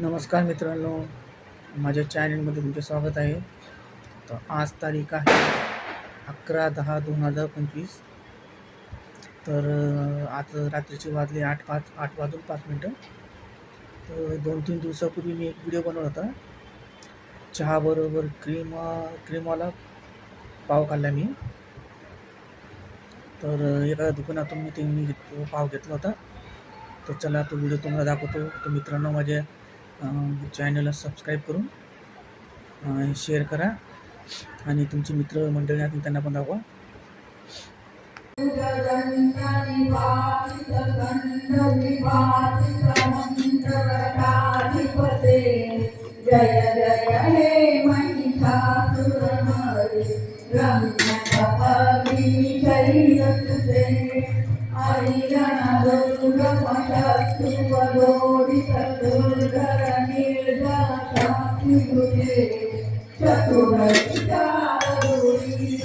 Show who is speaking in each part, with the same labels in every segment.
Speaker 1: नमस्कार मित्रांनो माझ्या चॅनलमध्ये तुमचे स्वागत आहे. तर आज तारीख आहे अकरा दहा दोन हजार पंचवीस. तर आज रात्रीचे वाजले आठ पाच आठ वाजून पाच मिनटं. तर दोन तीन दिवसापूर्वी मी एक व्हिडिओ बनवला होता. चहाबरोबर क्रीम क्रीमवाला पाव खाल्ला मी. तर एका दुकानातून मी ते मी पाव घेतला होता. तर चला तो व्हिडिओ तुम्हाला दाखवतो. तर मित्रांनो माझ्या चॅनलला सबस्क्राईब करून शेअर करा आणि तुमचे मित्र मंडळी आहेत त्यांना पण दाखवा
Speaker 2: जय जय हे ದುರ್ಗ ಮಠಕ್ಕೆ ಬಲೋಡಿತ ದುರ್ಗರ ನಿರ್ದಾಸಿರುವೆ ಚತುರ ದುರ್ಗಿನ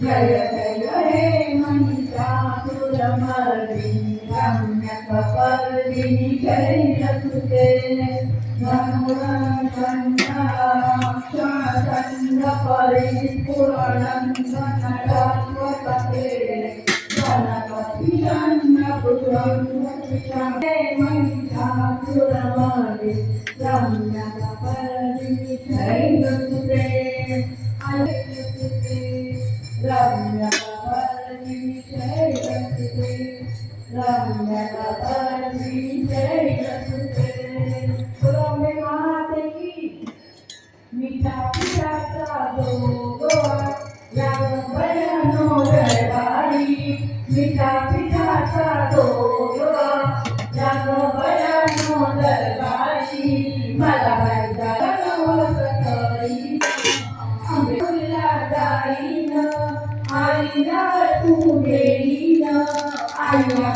Speaker 2: जय हे महिषासुरमर्दिनि रम्यकपर्दिनि शैलसुते परिपूर्णन्दनटत्वते गणपति जन्मपुत्रं हे महिषासुरमर्दि रम्यकपर्दिनि Thank you. Ai, ai.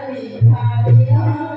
Speaker 2: Mali घालिया